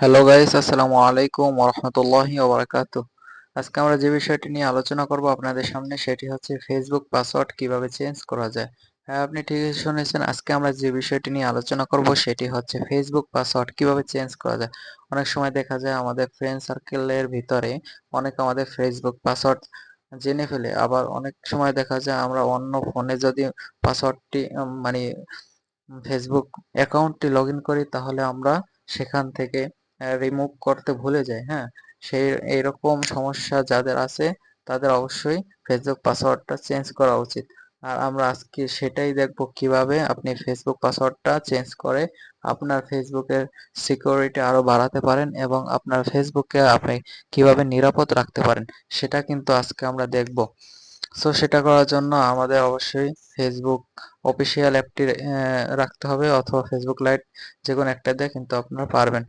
Hello guys আসসালামু আলাইকুম ওরহমতুল্লাহি ওবরাকাতু আজকে আমরা যে বিষয়টি নিয়ে আলোচনা করব আপনাদের সামনে, সেটি হচ্ছে ফেসবুক পাসওয়ার্ড কীভাবে চেঞ্জ করা যায়। হ্যাঁ আপনি ঠিকই শুনেছেন, আজকে আমরা যে বিষয়টি নিয়ে আলোচনা করব, সেটি হচ্ছে ফেসবুক পাসওয়ার্ড কীভাবে চেঞ্জ করা যায়। অনেক সময় দেখা যায় আমাদের ফ্রেন্ড সার্কেলের ভিতরে অনেক আমাদের ফেসবুক পাসওয়ার্ড জেনে ফেলে, আবার অনেক সময় দেখা যায় আমরা অন্য ফোনে যদি পাসওয়ার্ডটি মানে ফেসবুক অ্যাকাউন্টটি লগ ইন করি, তাহলে আমরা সেখান থেকে রিমুভ করতে ভুলে যায় হ্যাঁ? সেই, এইরকম সমস্যা যাদের আছে, তাদের অবশ্যই ফেসবুক পাসওয়ার্ডটা চেঞ্জ করা উচিত। আর আমরা আজকে সেটাই দেখব কীভাবে আপনি ফেসবুক পাসওয়ার্ডটা চেঞ্জ করে আপনার ফেসবুকের সিকিউরিটি আরও বাড়াতে পারেন এবং আপনার ফেসবুককে আপনি কীভাবে নিরাপদ রাখতে পারেন, সেটা কিন্তু আজকে আমরা দেখব। সো সেটা করার জন্য আমাদের অবশ্যই ফেসবুক অফিসিয়াল অ্যাপটি রাখতে হবে অথবা ফেসবুক লাইট যে কোনো একটা দিয়ে কিন্তু আপনারা পারবেন।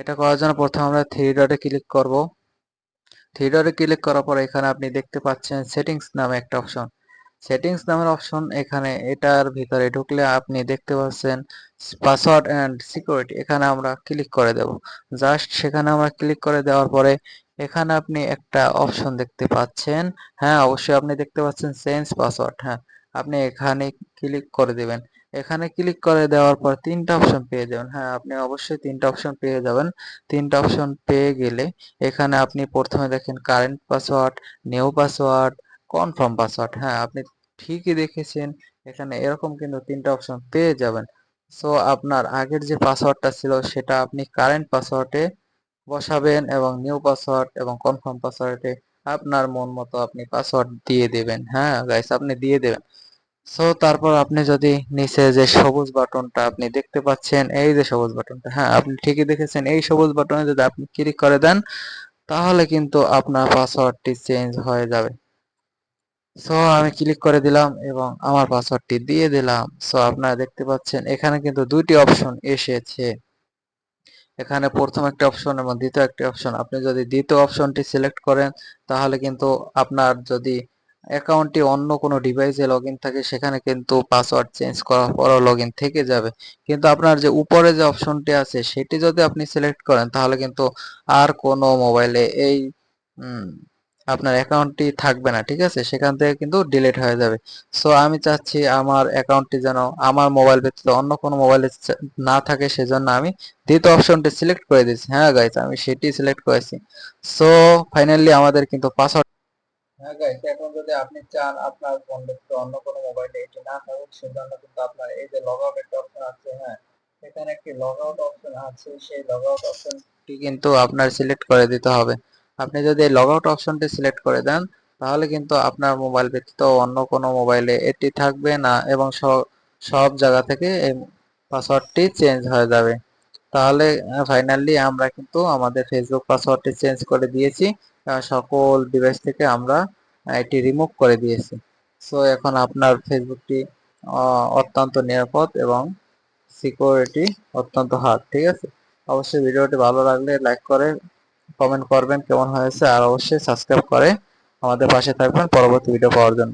এটা করার জন্য প্রথমে আমরা থ্রি ডটে ক্লিক করব। থ্রি ডটে ক্লিক করার পর এখানে আপনি দেখতে পাচ্ছেন সেটিংস নামে একটা অপশন সেটিংস নামের অপশন এখানে এটার ভিতরে ঢুকলে আপনি দেখতে পাচ্ছেন পাসওয়ার্ড অ্যান্ড সিকিউরিটি এখানে আমরা ক্লিক করে দেব। জাস্ট সেখানে আমরা ক্লিক করে দেওয়ার পরে এখানে আপনি একটা অপশন দেখতে পাচ্ছেন। হ্যাঁ অবশ্যই আপনি দেখতে পাচ্ছেন চেঞ্জ পাসওয়ার্ড হ্যাঁ আপনি এখানে ক্লিক করে দেবেন। এখানে ক্লিক করে দেওয়ার পর তিনটা অপশন পেয়ে যাবেন। হ্যাঁ আপনি অবশ্যই তিনটা অপশন পেয়ে যাবেন। তিনটা অপশন পেয়ে গেলে এখানে আপনি প্রথমে দেখেন current password new password confirm password হ্যাঁ আপনি ঠিকই দেখেছেন, এখানে এরকম কিন্তু তিনটা অপশন পেয়ে যাবেন। সো আপনার আগের যে পাসওয়ার্ডটা ছিল, সেটা আপনি কারেন্ট পাসওয়ার্ডে বসাবেন এবং নিউ পাসওয়ার্ড এবং কনফার্ম পাসওয়ার্ডে আপনার মন মতো আপনি পাসওয়ার্ড দিয়ে দেবেন। হ্যাঁ গাইস আপনি দিয়ে দেবেন। সো তারপর আপনি যদি নিচে যে সবুজ বাটনটা আপনি দেখতে পাচ্ছেন, এই যে সবুজ বাটনটা হ্যাঁ আপনি ঠিকই দেখেছেন, এই সবুজ বাটনে যদি আপনি ক্লিক করে দেন, তাহলে কিন্তু আপনার পাসওয়ার্ডটি চেঞ্জ হয়ে যাবে। সো আমি ক্লিক করে দিলাম এবং আমার পাসওয়ার্ডটি দিয়ে দিলাম। সো আপনারা দেখতে পাচ্ছেন, এখানে কিন্তু দুইটি অপশন এসেছে। এখানে প্রথম একটি অপশন এবং দ্বিতীয় একটি অপশন আপনি যদি দ্বিতীয় অপশনটি সিলেক্ট করেন, তাহলে কিন্তু আপনার যদি অ্যাকাউন্টটি অন্য কোনো ডিভাইসে লগ থাকে, সেখানে কিন্তু পাসওয়ার্ড চেঞ্জ করার পরও লগ থেকে যাবে। কিন্তু আপনার যে উপরে যে অপশনটি আছে, সেটি যদি আপনি সিলেক্ট করেন, তাহলে কিন্তু আর কোনো মোবাইলে এই আপনার অ্যাকাউন্টটি থাকবে না, ঠিক আছে? সেখান থেকে কিন্তু ডিলিট হয়ে যাবে। সো আমি চাচ্ছি আমার অ্যাকাউন্টটি যেন আমার মোবাইল ব্যতীত অন্য কোনো মোবাইলে না থাকে, সেজন্য আমি দ্বিতীয় অপশনটি সিলেক্ট করে দিয়েছি। হ্যাঁ গাইস আমি সেটি সিলেক্ট করেছি। সো ফাইনালি আমাদের কিন্তু পাসওয়ার্ড হ্যাঁ গাইস এখন যদি আপনি চান আপনার ব্যতীত অন্য কোনো মোবাইলে এটি না থাকুক, সেজন্য কিন্তু আপনার এই যে লগ আউট অপশন আছে হ্যাঁ। এখানে একটি লগ আউট অপশন আছে, সেই লগ আউট অপশনটি কিন্তু আপনার সিলেক্ট করে দিতে হবে। আপনি যদি লগ আউট অপশনটি সিলেক্ট করে দেন, তাহলে কিন্তু আপনার মোবাইল ব্যতীত অন্য কোনো মোবাইলে এটি থাকবে না এবং সব জায়গা থেকে এই পাসওয়ার্ডটি চেঞ্জ হয়ে যাবে। তাহলে ফাইনালি আমরা কিন্তু আমাদের ফেসবুক পাসওয়ার্ডটি চেঞ্জ করে দিয়েছি। সকল ডিভাইস থেকে আমরা এটি রিমুভ করে দিয়েছি। সো এখন আপনার ফেসবুকটি অত্যন্ত নিরাপদ এবং সিকিউরিটি অত্যন্ত হার্ড ঠিক আছে? অবশ্যই ভিডিওটি ভালো লাগলে লাইক করে কমেন্ট করবেন কেমন হয়েছে, আর অবশ্যই সাবস্ক্রাইব করে আমাদের পাশে থাকবেন পরবর্তী ভিডিও পাওয়ার জন্য।